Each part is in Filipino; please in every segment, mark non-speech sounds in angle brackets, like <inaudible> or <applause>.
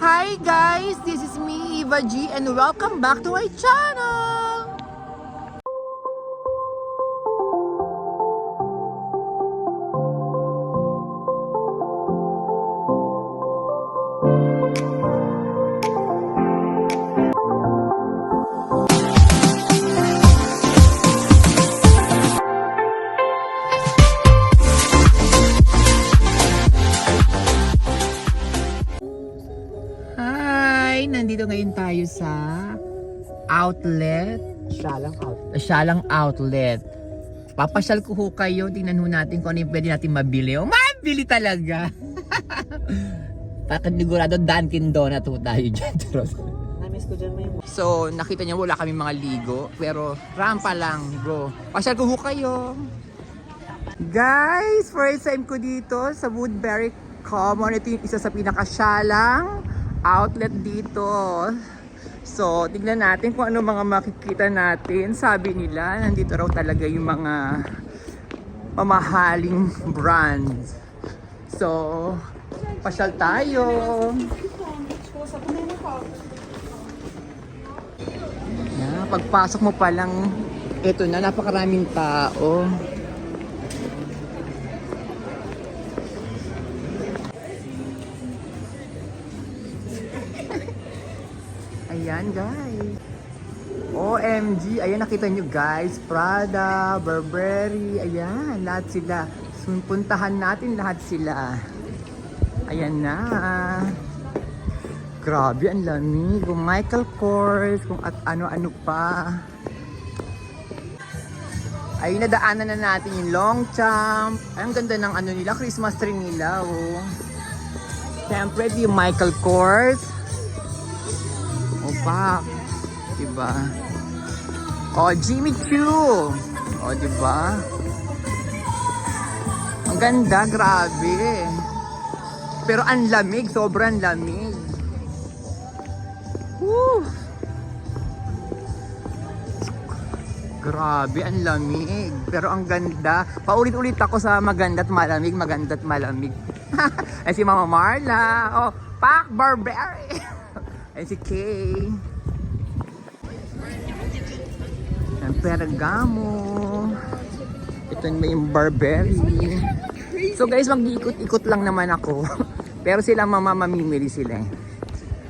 Hi guys, this is me, Eva G, and welcome back to my channel! Sa outlet. Shalang outlet. Shalang outlet. Papasyal ko ho kayo. Tingnan ho natin kung ano yung pwede natin mabili. Oh, mabili talaga! <laughs> Pakanigurado Dunkin Donut ho tayo dyan. <laughs> So, nakita niyo wala kami mga ligo. Pero, rampa lang, bro. Pasyal ko ho kayo. Guys, first time ko dito sa Woodbury Common. Ito yung isa sa pinakasyalang outlet dito. So, tignan natin kung ano mga makikita natin. Sabi nila, nandito raw talaga yung mga mamahaling brands. So, pasyal tayo. Yeah, pagpasok mo pa lang, eto na, napakaraming tao. Ayan guys. OMG, ayan nakita nyo guys, Prada, Burberry, ayan, lahat sila. Puntahan natin lahat sila. Ayan na. Grabe, ang lamig. Kung Michael Kors, kung at ano-ano pa. Ay, nadaanan na natin yung Longchamp. Ay, ang ganda ng ano nila, Christmas tree nila, oh. Siyempre, yung Michael Kors. Opa. Diba? Oh, Jimmy Choo. Oh, diba? Ang ganda, grabe. Pero ang lamig, sobrang lamig. Woo! Grabe, ang lamig. Pero ang ganda. Paulit-ulit ako sa maganda at malamig, maganda at malamig. <laughs> Ay si Mama Marla. Oh, Pac Barberry. <laughs> Ay si Kay. Ang Pergamo. Ito may yung. So guys, mag-iikot-ikot lang naman ako. <laughs> Pero sila mama mamimili sila. eh.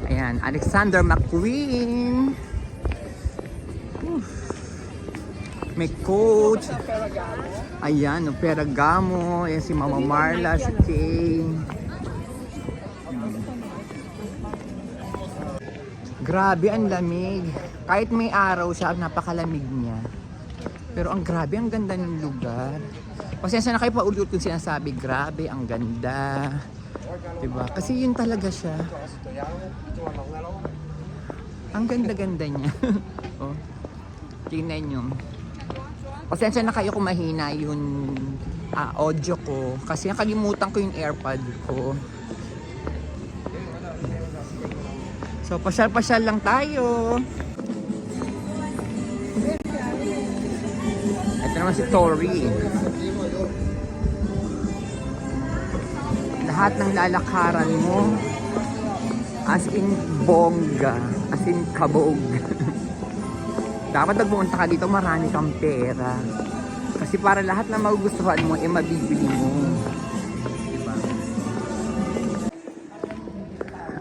Ayan, Alexander McQueen. Oof. May coach. Ayan, no, Pergamo. Ayan si Mama Marla, si Kay. Grabe, ang lamig. Kahit may araw siya, napakalamig niya. Pero ang grabe, ang ganda ng lugar. Pasensya na kayo pa ulit kung sinasabi, grabe, ang ganda. Diba? Kasi yun talaga siya. Ang ganda-ganda niya. <laughs> oh. Tingnan nyo. Pasensya na kayo kung mahina yung ah, audio ko. Kasi nakalimutan ko yung airpod ko. So, pasyal-pasyal lang tayo. Ito naman si Tori. Lahat ng lalakaran mo, as in bongga, as in kabog. <laughs> Dapat pag pumunta ka dito, marami kang pera. Kasi para lahat na magugustuhan mo, eh mabibili mo.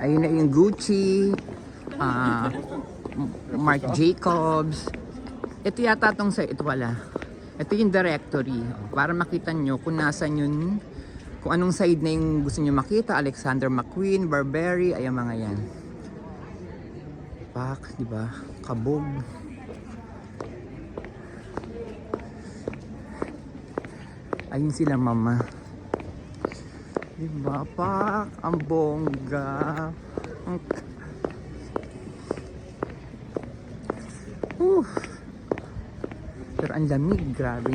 Ayun na yung Gucci, ah, Marc Jacobs. Ito yata tong sa ito pala. Ito yung directory. Para makita nyo kung nasan yun, kung anong side na yung gusto nyo makita. Alexander McQueen, Burberry, ayan mga yan. Pak, di ba? Kabog. Ayun sila mama. Diba pa? Ang bongga. Ang... Uh. Pero ang lamig, grabe.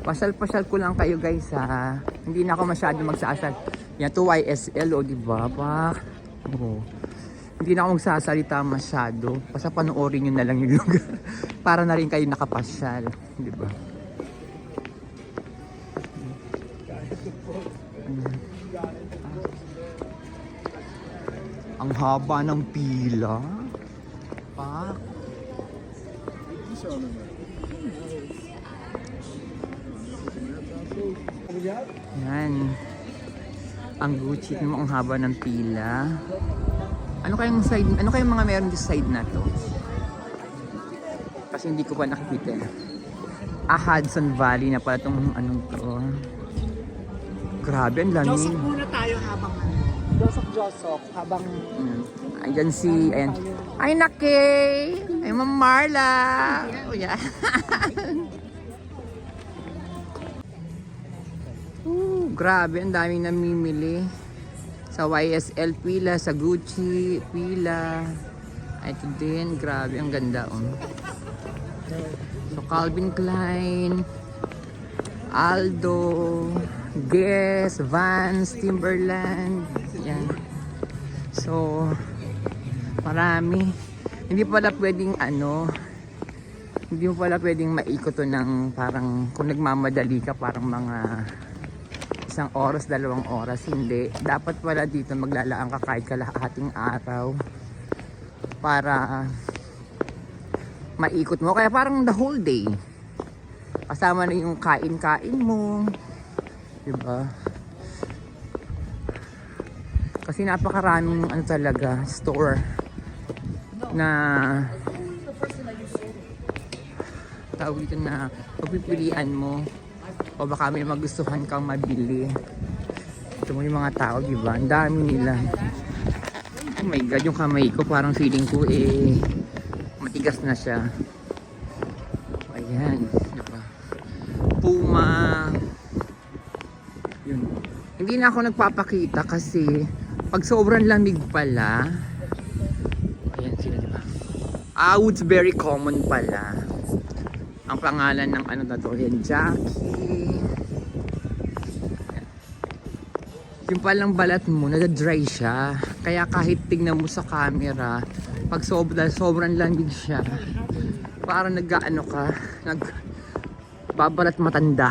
Pasal-pasal ko lang kayo guys ha. Hindi na ako masyado magsasal. Yan to YSL o diba pa? Oh. Hindi na ako magsasalita masyado. Basta panoorin nyo na lang yung <laughs> lugar. Para na rin kayo nakapasyal. Diba? Ang haba ng pila. Pa. Yan. Ang Gucci mo ang haba ng pila. Ano kayang side, ano kayang mga meron sa side na to? Kasi hindi ko pa nakikita. Ah, Hudson Valley na pala tong anong to. Grabe, ang lamig. Muna tayo habang habang Ayan. Si, ayan. Ay, nake! Ay, Ma'am Marla! Oh, yeah. <laughs> Ooh, grabe, ang daming namimili. Sa YSL pila, sa Gucci pila. Ito din, grabe, ang ganda. Oh. So, Calvin Klein, Aldo, Guess, Vans, Timberland. Yan. So, marami. Hindi pala pwedeng ano, hindi mo pala pwedeng maikot to ng parang kung nagmamadali ka parang mga isang oras, dalawang oras. Hindi. Dapat pala dito maglalaan ka kahit kalahating araw para maikot mo. Kaya parang the whole day. Kasama na yung kain-kain mo. Diba? Kasi napakaraming ano talaga, store na tawag dito na pagpipilian mo o baka may magustuhan kang mabili. Ito mo yung mga tao, di ba? Ang dami nila. Oh my God, yung kamay ko parang feeling ko eh matigas na siya. Ayan, di ba? Puma. Yun. Hindi na ako nagpapakita kasi pag sobrang lamig pala, ayan sila, di ba? Ah, Woods very common pala. Ang pangalan ng ano na to, yan, Jackie. Ayan. Yung palang balat mo, nada-dry siya. Kaya kahit tignan mo sa camera, pag sobra, sobrang lamig siya, parang nag-ano ka, nag babalat matanda.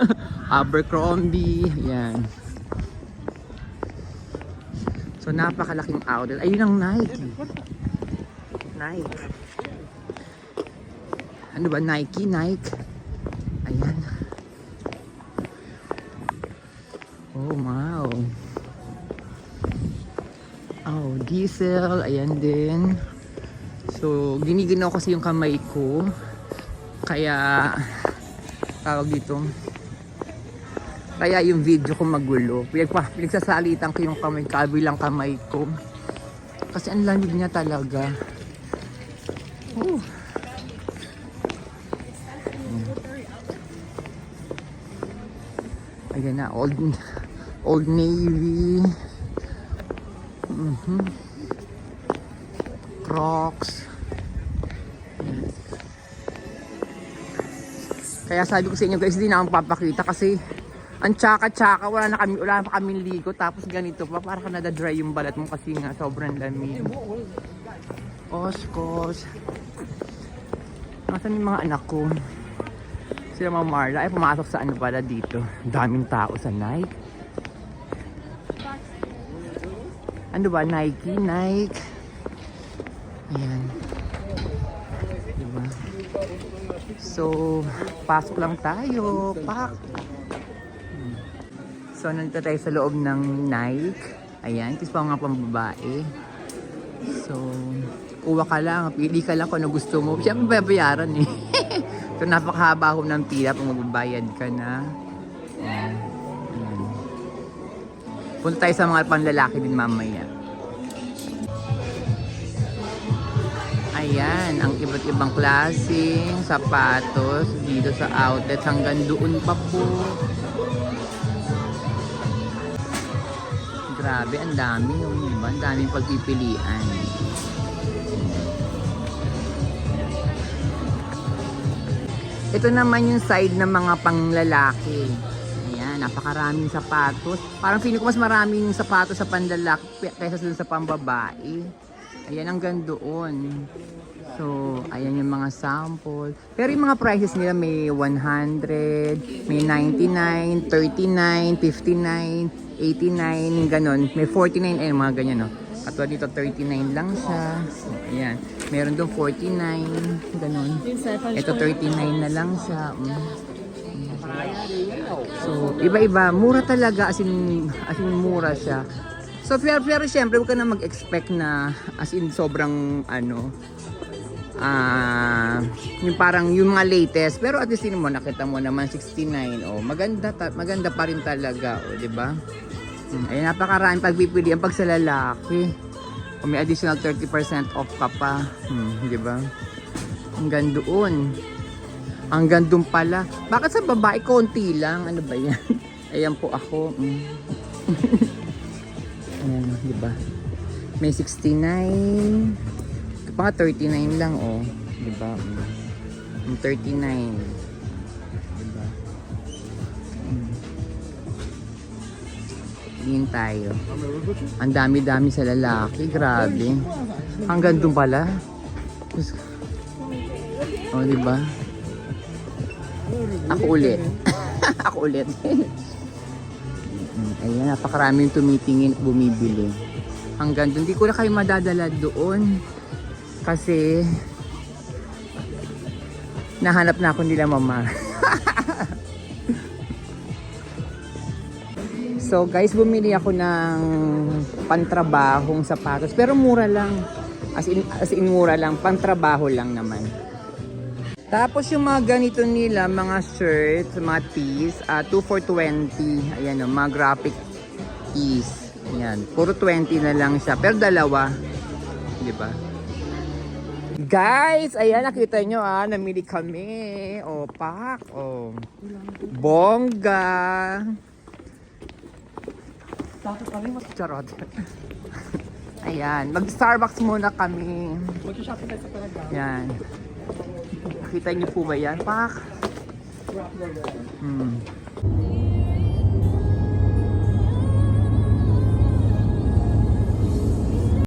<laughs> Abercrombie, yan. So napakalaking outlet. Ayun ang Nike. Nike. Ano ba? Nike? Nike? Ayan. Oh, wow. Oh, diesel. Ayan din. So, giniginaw kasi yung kamay ko. Kaya, tawag dito. Kaya yung video ko magulo. Pinagpa, pinagsasalitan ko yung kamay, kabilang kamay ko. Kasi ang lamig niya talaga. Oh. Ayan na, old, old navy. Mhm. Crocs. Kaya sabi ko sa inyo guys, hindi na akong papakita kasi ang tsaka-tsaka, wala na kami, wala pa kaming ligo, tapos ganito pa, para ka nadadry yung balat mo kasi nga sobrang lamig. Oskos. Nasaan yung mga anak ko? Sila mga Marla, ay pumasok sa ano pala dito. Daming tao sa Nike. Ano ba? Nike, Nike. Ayan. Diba? So, pasok lang tayo. Pak! So, nandito tayo sa loob ng Nike. Ayan, ito pa mga pambabae. So, kuha ka lang, pili ka lang kung ano gusto mo. Siyempre, babayaran eh. <laughs> so, napakahaba ho ng pila pag magbabayad ka na. Ayan. Ayan. Punta tayo sa mga panlalaki din mamaya. Ayan, ang iba't ibang klaseng sapatos dito sa outlet hanggang doon pa po. Grabe, ang dami yung iba, ang daming pagpipilian. Ito naman yung side ng mga panglalaki. Ayan, napakaraming sapatos. Parang feeling ko mas maraming sapatos sa panlalaki kaysa dun sa pambabae. Ayan ang doon. So, ayan yung mga sample. Pero yung mga prices nila may 100, may 99, 39, 59. 89, ganon. May 49, ayun, mga ganyan, no. At dito, 39 lang siya. Ayan. Meron doon 49, ganon. Ito, 39 na lang siya. Mm. So, iba-iba. Mura talaga, as in, as in mura siya. So, pero, pero syempre, huwag ka na mag-expect na as in sobrang, ano, ah, yung parang yung mga latest. Pero at least mo, nakita mo naman 69. Oh, maganda, ta- maganda pa rin talaga, oh, di ba? Hmm, ay napakaraan pagpipilian pag sa lalaki. O may additional 30% off ka pa. Hmm, di ba? Hanggang doon. Hanggang doon pala. Bakit sa babae konti lang? Ano ba yan? <laughs> Ayan po ako. Mm. <laughs> Ayan, di ba? May 69. Nga 39 lang, oh. Di ba? Mm. 39. Di ba? Mm. Tingin tayo. Ang dami-dami sa lalaki. Grabe. Hanggang doon pala. Ko. Oh, di ba? Ako ulit. <laughs> Ako ulit. Ayan, napakaraming tumitingin bumibili. Hanggang doon. Hindi ko na kayo madadala doon. Kasi nahanap na ako nila mama. <laughs> so guys, bumili ako ng pantrabahong sapatos. Pero mura lang. As in, as in mura lang. Pantrabaho lang naman. Tapos yung mga ganito nila, mga shirts, mga tees, ah 2 for 20. Ayan o, mga graphic tees. Ayan, puro 20 na lang siya. Pero dalawa. Di ba? Guys, ayan, nakita nyo ah, namili kami. O, pak. O, bongga. Bakit kami mas Charot. <laughs> ayan, mag-Starbucks muna kami. mag-shopping tayo sa talaga? Yan. Nakita niyo po ba yan? Pak. Hmm.